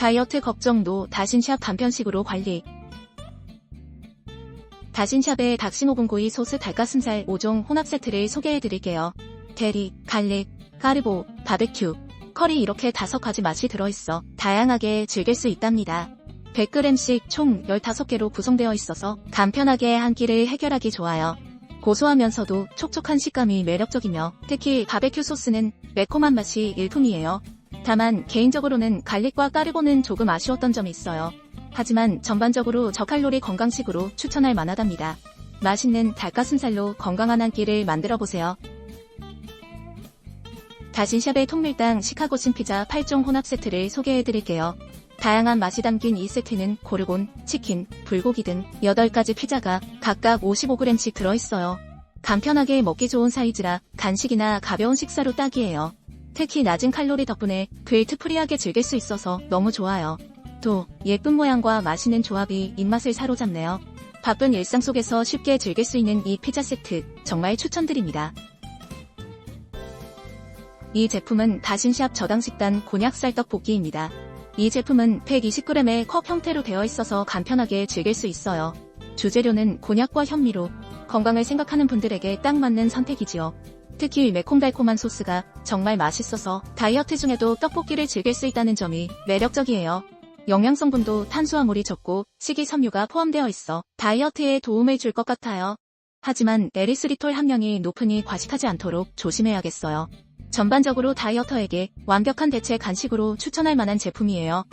다이어트 걱정도 다신샵 간편식으로 관리. 다신샵의 닥싱오븐구이 소스 닭가슴살 5종 혼합 세트를 소개해드릴게요. 대리, 갈릭, 까르보, 바베큐, 커리 이렇게 다섯 가지 맛이 들어있어 다양하게 즐길 수 있답니다. 100g씩 총 15개로 구성되어 있어서 간편하게 한 끼를 해결하기 좋아요. 고소하면서도 촉촉한 식감이 매력적이며 특히 바베큐 소스는 매콤한 맛이 일품이에요. 다만 개인적으로는 갈릭과 까르보는 조금 아쉬웠던 점이 있어요. 하지만 전반적으로 저칼로리 건강식으로 추천할 만하답니다. 맛있는 닭가슴살로 건강한 한 끼를 만들어 보세요. 다신샵의 통밀당 시카고신 피자 8종 혼합 세트를 소개해 드릴게요. 다양한 맛이 담긴 이 세트는 고르곤, 치킨, 불고기 등 8가지 피자가 각각 55g씩 들어있어요. 간편하게 먹기 좋은 사이즈라 간식이나 가벼운 식사로 딱이에요. 특히 낮은 칼로리 덕분에 그레이트 프리하게 즐길 수 있어서 너무 좋아요. 또 예쁜 모양과 맛있는 조합이 입맛을 사로잡네요. 바쁜 일상 속에서 쉽게 즐길 수 있는 이 피자 세트 정말 추천드립니다. 이 제품은 다신샵 저당식단 곤약쌀 떡 볶기입니다. 이 제품은 120g의 컵 형태로 되어 있어서 간편하게 즐길 수 있어요. 주재료는 곤약과 현미로 건강을 생각하는 분들에게 딱 맞는 선택이지요. 특히 매콤달콤한 소스가 정말 맛있어서 다이어트 중에도 떡볶이를 즐길 수 있다는 점이 매력적이에요. 영양성분도 탄수화물이 적고 식이섬유가 포함되어 있어 다이어트에 도움을 줄 것 같아요. 하지만 에리스리톨 함량이 높으니 과식하지 않도록 조심해야겠어요. 전반적으로 다이어터에게 완벽한 대체 간식으로 추천할 만한 제품이에요.